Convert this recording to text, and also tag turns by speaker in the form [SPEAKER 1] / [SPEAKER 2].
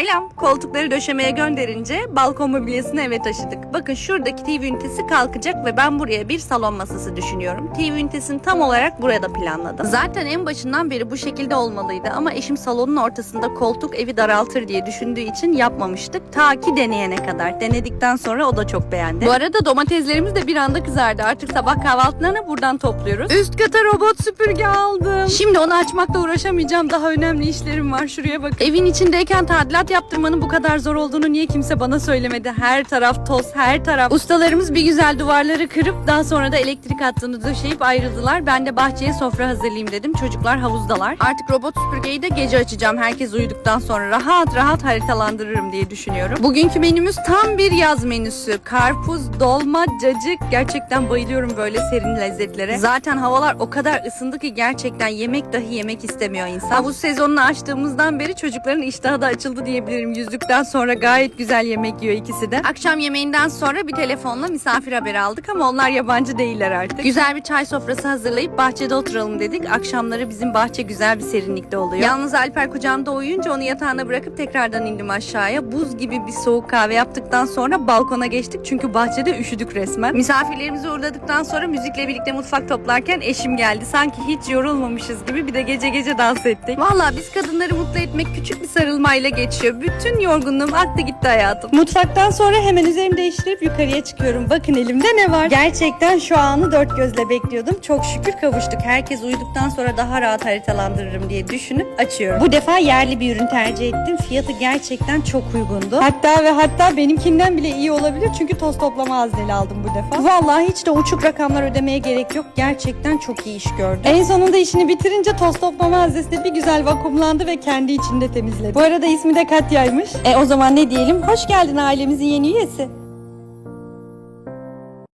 [SPEAKER 1] Selam. Koltukları döşemeye gönderince balkon mobilyasını eve taşıdık. Bakın şuradaki TV ünitesi kalkacak ve ben buraya bir salon masası düşünüyorum. TV ünitesini tam olarak burada planladım. Zaten en başından beri bu şekilde olmalıydı ama eşim salonun ortasında koltuk evi daraltır diye düşündüğü için yapmamıştık. Ta ki deneyene kadar. Denedikten sonra o da çok beğendi. Bu arada domateslerimiz de bir anda kızardı. Artık sabah kahvaltılarını buradan topluyoruz. Üst kata robot süpürge aldım. Şimdi onu açmakla uğraşamayacağım. Daha önemli işlerim var. Şuraya bak. Evin içindeyken tadilat yaptırmanın bu kadar zor olduğunu niye kimse bana söylemedi? Her taraf toz, her taraf. Ustalarımız bir güzel duvarları kırıp daha sonra da elektrik hattını döşeyip ayrıldılar. Ben de bahçeye sofra hazırlayayım dedim. Çocuklar havuzdalar. Artık robot süpürgeyi de gece açacağım. Herkes uyuduktan sonra rahat rahat haritalandırırım diye düşünüyorum. Bugünkü menümüz tam bir yaz menüsü. Karpuz, dolma, cacık. Gerçekten bayılıyorum böyle serin lezzetlere. Zaten havalar o kadar ısındı ki gerçekten yemek dahi yemek istemiyor insan. Havuz sezonunu açtığımızdan beri çocukların iştahı da açıldı diyebilirim. Yüzdükten sonra gayet güzel yemek yiyor ikisi de. Akşam yemeğinden sonra bir telefonla misafir haberi aldık ama onlar yabancı değiller artık. Güzel bir çay sofrası hazırlayıp bahçede oturalım dedik. Akşamları bizim bahçe güzel bir serinlikte oluyor. Yalnız Alper kucağımda uyuyunca onu yatağına bırakıp tekrardan indim aşağıya. Buz gibi bir soğuk kahve yaptıktan sonra balkona geçtik çünkü bahçede üşüdük resmen. Misafirlerimizi uğurladıktan sonra müzikle birlikte mutfak toplarken eşim geldi. Sanki hiç yorulmamışız gibi bir de gece gece dans ettik. Valla biz kadınları mutlu etmek küçük bir sarılmayla geçiyor. Bütün yorgunluğum aktı gitti hayatım. Mutfaktan sonra hemen üzerimi değiştirip yukarıya çıkıyorum. Bakın elimde ne var? Gerçekten şu anı dört gözle bekliyordum. Çok şükür kavuştuk. Herkes uyuduktan sonra daha rahat haritalandırırım diye düşünüp açıyorum. Bu defa yerli bir ürün tercih ettim. Fiyatı gerçekten çok uygundu. Hatta ve hatta benimkinden bile iyi olabilir. Çünkü toz toplama hazneli aldım bu defa. Vallahi hiç de uçuk rakamlar ödemeye gerek yok. Gerçekten çok iyi iş gördü. En sonunda işini bitirince toz toplama haznesi de bir güzel vakumlandı ve kendi içinde temizledi. Bu arada ismi de Katya'ymış. E o zaman ne diyelim? Hoş geldin ailemizin yeni üyesi.